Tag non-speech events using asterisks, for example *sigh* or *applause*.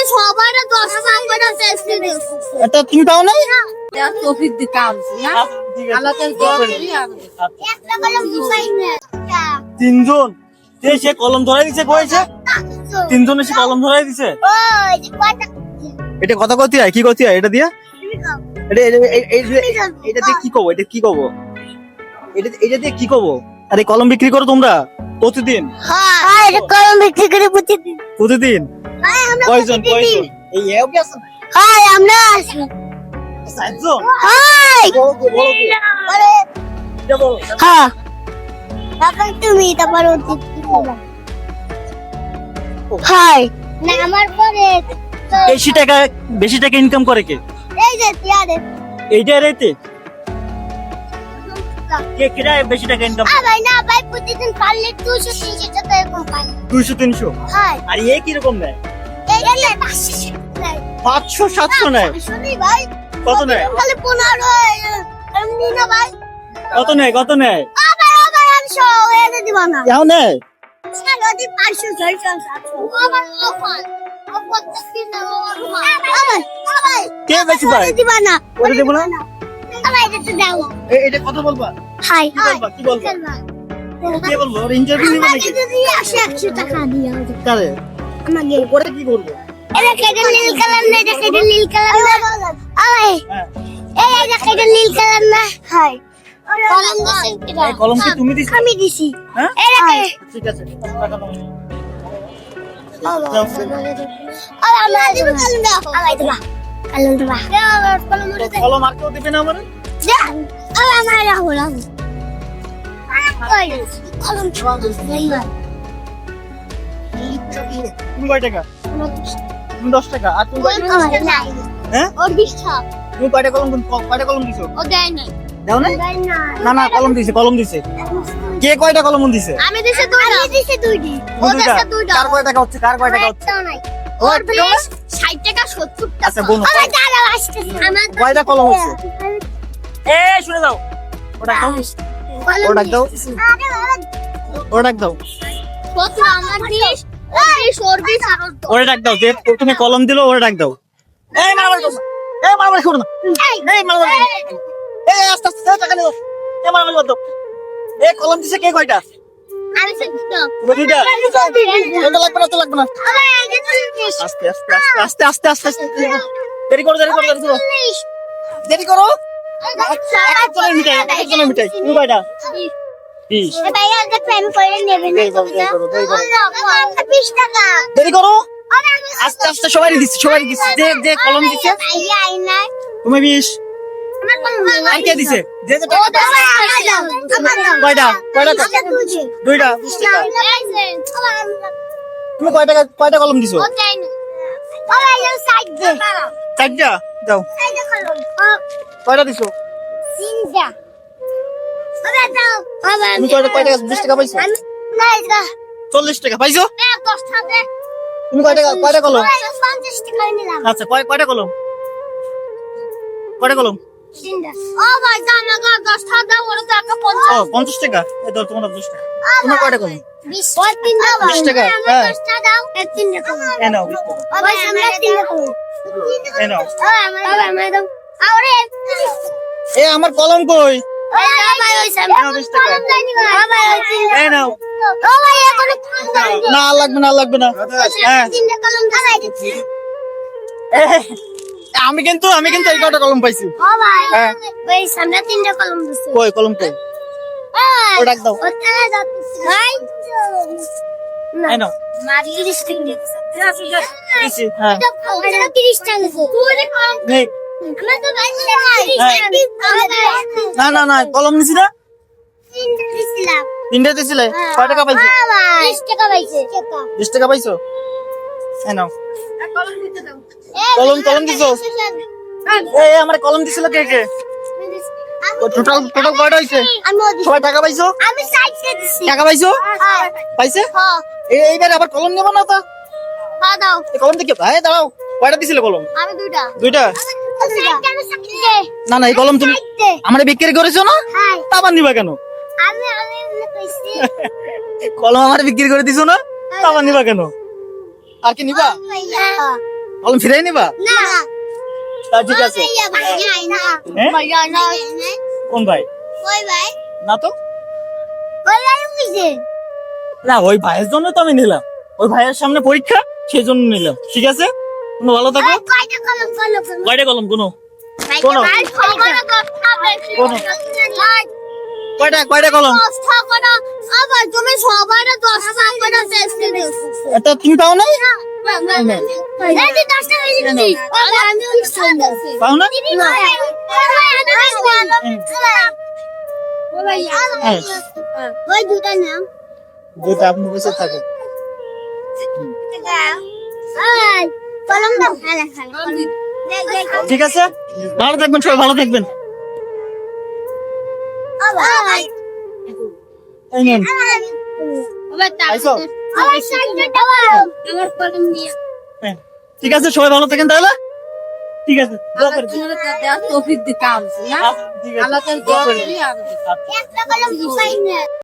আমি সবার দশ করে টেস্ট দিয়েছি। এটা তুমি না? টপিক দিতাম না। আলাদা একটা কলম দিছাই না তিনজন? যে সে কলম ধরাই দিছে কয়েছে তিনজন এসে কলম ধরাই দিছে? ওই এটা কথা কতি হয় কি কতি হয় এটা দিয়া? এটা এটা দিয়ে কি কব? এটা কি কব? এটা এটা দিয়ে কি কব? আরে কলম বিক্রি করো তোমরা প্রতিদিন। হ্যাঁ কলম বিক্রি করে প্রতিদিন। প্রতিদিন? হ্যাঁ কয়জন প্রতিদিন। কয়জন? এই এও কি আছে? হ্যাঁ আমরা আছি। সাতজন? হাই। বলো বলো আরে। এটা হ্যাঁ তারপর তুমি তারপর হাই। না আমার পরে বেশি টাকা বেশি টাকা ইনকাম করে কে? এই যে তিয়ারে এইটা রেতে কে কেটা বেশি টাকা ইনকাম আ ভাই না ভাই প্রতিদিন পারলে দুশো তিনশো টাকা এরকম পাই দুইশো তিনশো? হাই। আর এ কীরকম নেয় এই যে পাঁচশো সাতশো নেয়? ভাই। কত নেয়? খালি পনেরো না ভাই। কত নেয়? কত নেয়? আ ভাই ও ভাই দিব না। নেয়? পাঁচশো ছয়শো সাতশো। অফার। কে বেশি পায়? দিবা না ওরে দেবো না? আমার এটা তো দাও এটা কথা বলবা? হাই বলবা? কি বলবা? কে বলব? ওর ইন্টারভিউ নিবে নাকি? আমাকে যদি একশো একশো টাকা দিয়ে। কারে? আমাকে ওরে কি করব এটা কেটে নীল কালার না এটা কেটে নীল কালার না। আয় হ্যাঁ। এই এটা কেটে নীল কালার না। হাই কলম দিছেন এই কলম কি তুমি দিছো? আমি দিছি। হ্যাঁ? এটা ঠিক আছে টাকা নাও। আর আমরা দাও। কলম আর কেউ দিবে না কলম তুমি কয় টাকা? তুমি দশ টাকা। আর তুমি কয় টাকা? আমার নাই হ্যাঁ? ওর বিষ্ঠা তুমি কয়টা কলম কয়টা কলম দিছো? ও দেয় নাই। দাও না না। না না কলম দিছে কলম দিছে। কে কয়টা কলম দিছে? আমি দিছে দুইটা। আমি দিছে দুইটি। ও দিছে দুইটা। কার কয় টাকা হচ্ছে? কার কয় টাকা হচ্ছে? ওর একটা 60 টাকা 70 টাকা। আচ্ছা, বোনো। আমার দাঁড়াও আসতেছে। আমার কয়টা কলম হচ্ছে? এ শুনে দাও ওটা দাও। ও ডাক দাও। ও দাও। কত? আমার দিস ওরে ডাক দাও যে তুমি কলম দিলো ওরে ডাক দাও। এই মারামারি করো। এই মারামারি করো না। এই মারামারি এই। আস্তে আস্তে টাকা নিও এই মারামারি করো। এই কলম দিছে কে কয়টা? আমি দুইটা ওটা লাগবে না তো লাগবে না। আস্তে আস্তে আস্তে আস্তে আস্তে আস্তে দেরি করো দেরি করো দেরি করো। দেরি করো। মিটাই মিটাই। কয়টা? দেরি করো আস্তে আস্তে সবাই দিচ্ছে সবাই দিচ্ছে। যে যে কলম দিচ্ছে। আই নাই। তুমি বিশ। আর কে দিছে? যে যে কয়টা? কয়টা কলম? দুইটা। তুমি কয়টা দিছো? চারটা দাও কয়টা তুমি কয়টা কয় টাকা বিশ টাকা পাইছো? চল্লিশ টাকা পাইছো? এ দশ টাকা দে। তুমি কয় টাকা কয়টা কলম? ওরে পঞ্চাশ টাকা নিলাম। আচ্ছা কয় কয়টা কলম? কয়টা কলম? সিনজা ও ভাই জানা গা দশ টাকা দাও ওরে তো একটা ও পঞ্চাশ টাকা? ধর তোমার দশ তোমার কয়টা কলম? বিশ হ্যাঁ। এ আমার কলম কই? ওই ভাই ওই সামনে নাও বিশ টাকা। কলম দেয়নি গো। ও ভাই ওই তিন এই নাও। ও ভাই এখন কলম দেয়নি না লাগবে না লাগবে না। হ্যাঁ। তিনটা কলম দাঁড়াই দিচ্ছি। এ, আমি কিন্তু আমি কিন্তু এই কলম পাইছি। ও ভাই হ্যাঁ। সামনে তিনটা কলম কই কলম কই? ও ডাক দাও। ভাই। মারি টাকা হ্যাঁ। টাকা। টাকা না না না কলম নিছি না? তিনটা দিছিলে? কয় টাকা পাইছো? বিশ টাকা পাইছে? নাও। কলম কলম দিছো? এ এ, আমার কলম দিছিল কে কে? টোটাল টোটাল কয়টা হইছে? সবাই টাকা পাইছো? আমি দিছি টাকা পাইছো? পাইছে? হ্যাঁ এই এইবার আবার কলম নেব না তো? হ্যাঁ দাও। কলম দেখে ভাই দাঁড়াও। কয়টা দিছিল কলম? আমি দুইটা। দুইটা? না। না এই কলম তুমি আমার বিক্রি করেছ না? তা আবার নিবা কেন? *laughs* কলম আমার বিক্রি করে দিছো না? তা আবার নিবা কেন? আর কি নিবা? কলম ফিরাই নিবা? তা ঠিক আছে। হ্যাঁ? কোন ভাই? না তো? না ওই ভাইয়ের জন্য তো আমি নিলাম। ওই ভাইয়ের সামনে পরীক্ষা সেই জন্য নিলাম। ঠিক আছে? তুমি ভালো থাকো কয়টা কলম কলম কলম কয়টা কলম কোনো কোনো? কয়টা কয়টা কলম দশটা আবার তুমি সবাই দশটা করে চেষ্টা দিচ্ছ এটা তুমি পাও না পাও না হ্যাঁ। ওই দুটা নাম আপনি বসে থাকে ঠিক আছে? ভালো থাকবেন সবাই ভালো থাকবেন। আবার। এই নেন। আবার। আইসো? আবার সাইডে দাও। আমার কলম দিয়ে হ্যাঁ। ঠিক আছে সবাই ভালো থাকেন তাহলে? আছে ঠিক আছে।